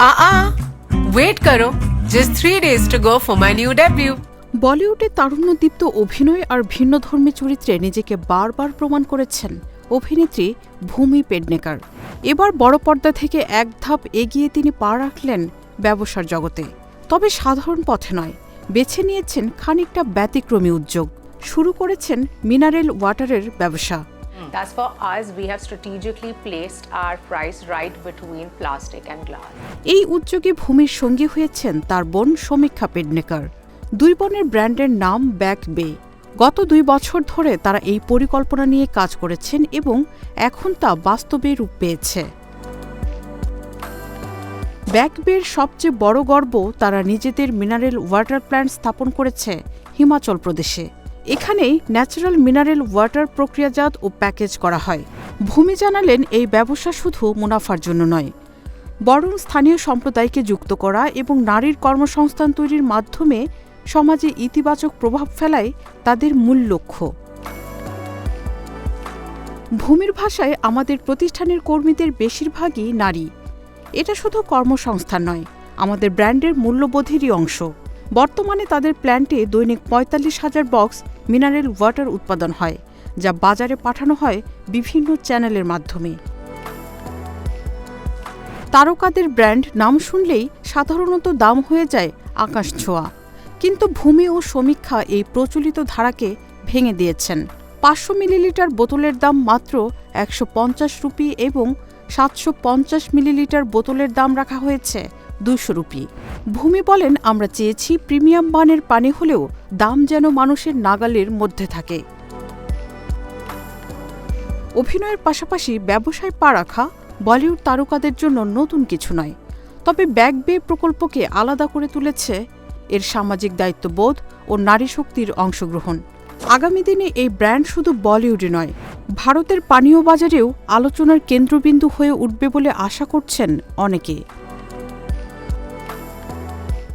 Uh-uh. Wait karo. Just three days to go for my new debut. বলিউডে তারুণ্যদীপ্ত অভিনয় আর ভিন্ন ভিন্নধর্মী চরিত্রে নিজেকে বারবার প্রমাণ করেছেন অভিনেত্রী ভূমি পেডনেকার এবার বড় পর্দা থেকে এক ধাপ এগিয়ে তিনি পা রাখলেন ব্যবসার জগতে তবে সাধারণ পথে নয় বেছে নিয়েছেন খানিকটা ব্যতিক্রমী উদ্যোগ শুরু করেছেন মিনারেল ওয়াটারের ব্যবসা Thus, for us, we have strategically placed our price right between plastic and glass. এই উদ্যোগে ভূমির সঙ্গী হয়েছেন তার বোন সমীক্ষা পেডনেকার। দুই বোনের ব্র্যান্ডের নাম ব্যাক বে। গত দুই বছর ধরে তারা এই পরিকল্পনা নিয়ে কাজ করেছেন এবং এখন তা বাস্তবে রূপ পেয়েছে। ব্যাকবের সবচেয়ে বড় গর্ব তারা নিজেদের মিনারেল ওয়াটার প্ল্যান্ট স্থাপন করেছে হিমাচল প্রদেশে। এখানেই ন্যাচারাল মিনারেল ওয়াটার প্রক্রিয়াজাত ও প্যাকেজ করা হয়। ভূমি জানালেন এই ব্যবসা শুধু মুনাফার জন্য নয়, বরং স্থানীয় সম্প্রদায়কে যুক্ত করা এবং নারীর কর্মসংস্থান তৈরির মাধ্যমে সমাজে ইতিবাচক প্রভাব ফেলাই তাদের মূল লক্ষ্য। ভূমির ভাষায় আমাদের প্রতিষ্ঠানের কর্মীদের বেশিরভাগই নারী। এটা শুধু কর্মসংস্থান নয়, আমাদের ব্র্যান্ডের মূল্যবোধেরই অংশ। বর্তমানে তাদের প্ল্যান্টে দৈনিক পঁয়তাল্লিশ হাজার বক্স মিনারেল ওয়াটার উৎপাদন হয়, যা বাজারে পাঠানো হয় বিভিন্ন চ্যানেলের মাধ্যমে। তারকাদের ব্র্যান্ড নাম শুনলেই সাধারণত দাম হয়ে যায় আকাশ ছোঁয়া। কিন্তু ভূমি ও সমীক্ষা এই প্রচলিত ধারাকে ভেঙে দিয়েছেন। পাঁচশো মিলিলিটার বোতলের দাম মাত্র একশো পঞ্চাশ রুপি এবং সাতশো পঞ্চাশ মিলিলিটার বোতলের দাম রাখা হয়েছে। দুশো রুপি। ভূমি বলেন, আমরা চেয়েছি প্রিমিয়াম মানের পানি হলেও দাম যেন মানুষের নাগালের মধ্যে থাকে। অভিনয়ের পাশাপাশি ব্যবসায় পা রাখা বলিউড তারকাদের জন্য নতুন কিছু নয়। তবে ব্যাক বে প্রকল্পকে আলাদা করে তুলেছে এর সামাজিক দায়িত্ববোধ ও নারী শক্তির অংশগ্রহণ। আগামী দিনে এই ব্র্যান্ড শুধু বলিউডে নয়, ভারতের পানীয় বাজারেও আলোচনার কেন্দ্রবিন্দু হয়ে উঠবে বলে আশা করছেন অনেকে।